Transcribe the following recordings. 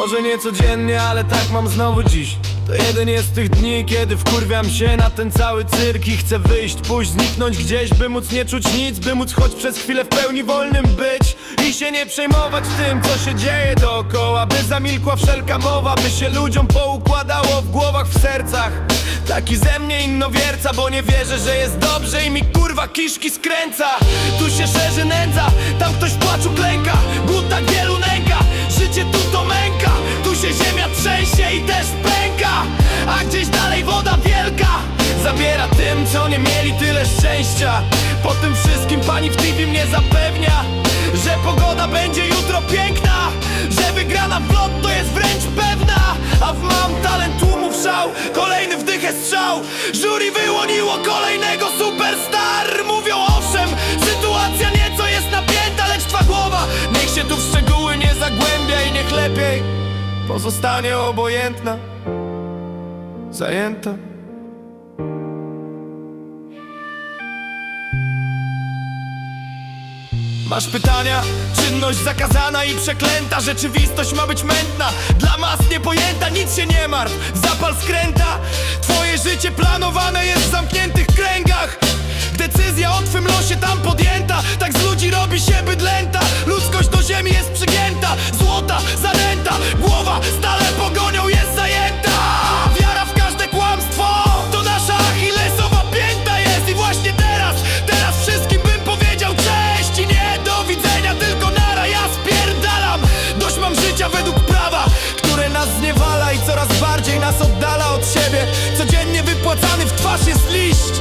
Może nie codziennie, ale tak mam znowu dziś. To jeden jest tych dni, kiedy wkurwiam się na ten cały cyrk I chcę wyjść, pójść, zniknąć gdzieś By móc nie czuć nic, by móc choć przez chwilę w pełni wolnym być I się nie przejmować tym, co się dzieje dookoła By zamilkła wszelka mowa, by się ludziom poukładało w głowach, w sercach. Taki ze mnie innowierca, bo nie wierzę, że jest dobrze i mi kurwa kiszki skręca. Tu się szerzy nędza, tam ktoś w płaczu klęka Głód tak wielu życie tu to męka. Tu się ziemia trzęsie i też pęka. A gdzieś dalej woda wielka Zabiera tym, co nie mieli tyle szczęścia. Po tym wszystkim pani w TV mnie zapewnia Że pogoda będzie jutro piękna. Że wygrana w lot to jest wręcz pewna. A w mam talent tłumów szał Kolejny wdychę strzał. Jury wyłoniło kolejnego superstar. Mówią owszem, sytuacja nieco jest napięta Lecz twa głowa. Niech się tu w szczegóły nie zagłębia niech lepiej pozostanie obojętna Zajęta. Masz pytania? Czynność zakazana i przeklęta. Rzeczywistość ma być mętna Dla mas niepojęta, nic się nie martw Zapal skręta. Twoje życie planowane jest w zamkniętych kręgach. Decyzja o twym losie tam podjęta. Tak z ludzi robi się bydlęta Wypłacany w twarz jest liść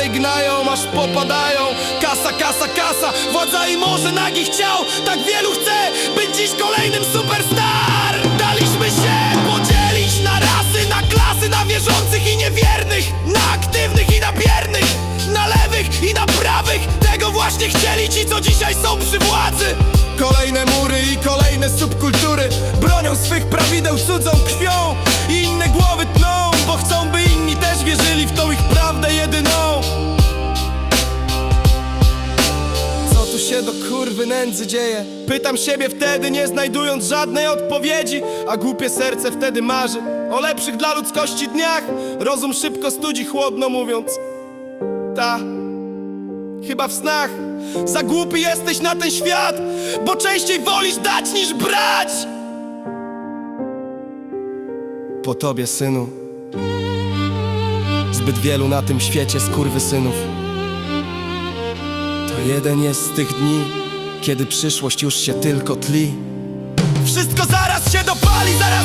dalej gnają Aż popadają. Kasa, kasa, kasa Władza i może nagich ciał. Tak wielu chce być dziś kolejnym superstar. Daliśmy się podzielić na rasy Na klasy, na wierzących i niewiernych Na aktywnych i na biernych Na lewych i na prawych. Tego właśnie chcieli ci, co dzisiaj są przy władzy. Kolejne mury i kolejne subkultury Bronią swych prawideł cudzą krwią. I inne głowy tną kurwy nędzy dzieje? Pytam siebie wtedy, nie znajdując żadnej odpowiedzi A głupie serce wtedy marzy O lepszych dla ludzkości dniach. Rozum szybko studzi chłodno mówiąc Ta Chyba w snach. Za głupi jesteś na ten świat Bo częściej wolisz dać niż brać. Po tobie, synu. Zbyt wielu na tym świecie skurwy synów To jeden jest z tych dni Kiedy przyszłość już się tylko tli. Wszystko zaraz się dopali, zaraz